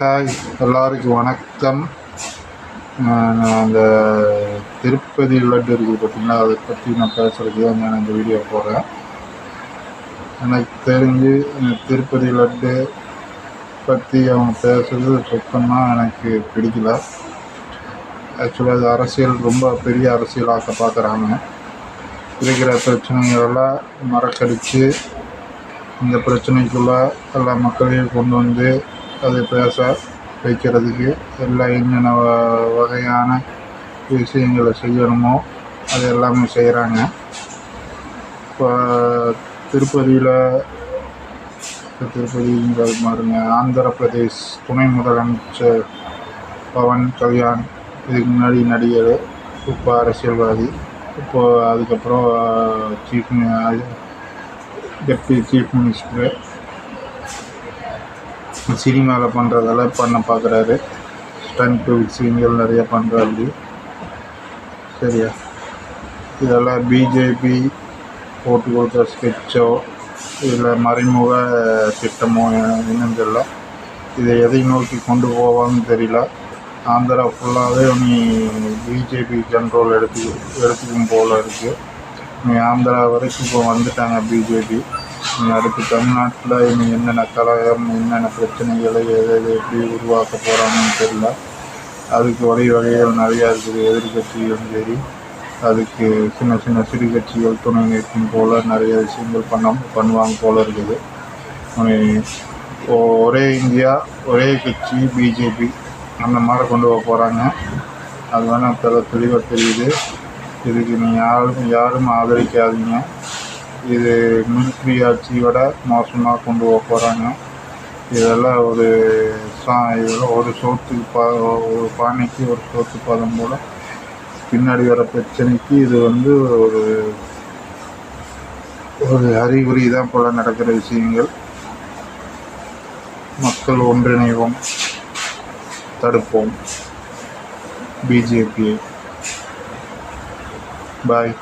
Hi எல்லாருக்கும் வணக்கம். நான் அந்த திருப்பதி லட்டு இருக்குது பார்த்தீங்கன்னா அதை பற்றி நான் பேசுகிறதுக்கு தான் நான் இந்த வீடியோ போகிறேன் எனக்கு தெரிஞ்சு திருப்பதி லட்டு பற்றி அவங்க பேசுறது சுத்தமாக எனக்கு பிடிக்கல. ஆக்சுவலாக அது அரசியல் ரொம்ப பெரிய அரசியலாக்க பார்க்குறாங்க இருக்கிற பிரச்சனைகளெல்லாம் மறக்கடித்து இந்த பிரச்சனைக்குள்ளே எல்லா மக்களையும் கொண்டு வந்து அதை பேச வைக்கிறதுக்கு எல்லாம் என்னென்ன வ- வகையான விஷயங்களை செய்யணுமோ அது எல்லாமே செய்கிறாங்க இப்போ திருப்பதியில் திருப்பதிங்கிறது மாதிரிங்க ஆந்திர பிரதேஷ் துணை முதலமைச்சர் பவன் கல்யாண் இதுக்கு முன்னாடி நடிகர் இப்போ அரசியல்வாதி இப்போ அதுக்கப்புறம் சீஃப் டெப்டி சீஃப் மினிஸ்டரு சினிமாவில் பண்ணுறதெல்லாம் பண்ண பார்க்குறாரு ஸ்டண்ட் விஷயங்கள் நிறைய பண்ணுறாரு சரியா? இதெல்லாம் பிஜேபி போட்டு கொடுத்த ஸ்கெட்சோ இல்லை மறைமுக திட்டமோ என்னன்னு தெரியல. இதை எதை நோக்கி கொண்டு போவான்னு தெரியல. ஆந்திரா ஃபுல்லாகவே நீ பிஜேபி கண்ட்ரோல் எடுத்து எடுத்துக்கும் போல் இருக்குது நீ ஆந்திரா வரைக்கும் இப்போ வந்துட்டாங்க பிஜேபி அடுத்து தமிழ்நாட்டில் இனி என்னென்ன கலகம் என்னென்ன பிரச்சனைகளை எது எது எப்படி உருவாக்க போகிறாங்கன்னு தெரியல. அதுக்கு வழி வகைகள் நிறையா இருக்குது. எதிர்கட்சிகளும் சரி அதுக்கு சின்ன சின்ன சிறு கட்சிகள் துணை நிற்கும் போல் நிறைய விஷயங்கள் பண்ண பண்ணுவாங்க போல் இருக்குது. ஒரே இந்தியா ஒரே கட்சி பிஜேபி அந்த மாதிரி கொண்டு போக போகிறாங்க அது வேணால் தெளிவாக தெரியுது. இதுக்கு நீங்கள் யாரும் யாரும் ஆதரிக்காதீங்க. இது மிலிட்ரி ஆட்சியோட மோசமாக கொண்டு போக போகிறாங்க இதெல்லாம் ஒரு சா இதெல்லாம் ஒரு சோத்துக்கு பா ஒரு பானைக்கு ஒரு சோத்து பாதம் போல் பின்னாடி வர பிரச்சனைக்கு இது வந்து ஒரு ஒரு அறிகுறி தான் போல் நடக்கிற விஷயங்கள். மக்கள் ஒன்றிணைவோம் தடுப்போம். பிஜேபியை. பாய்.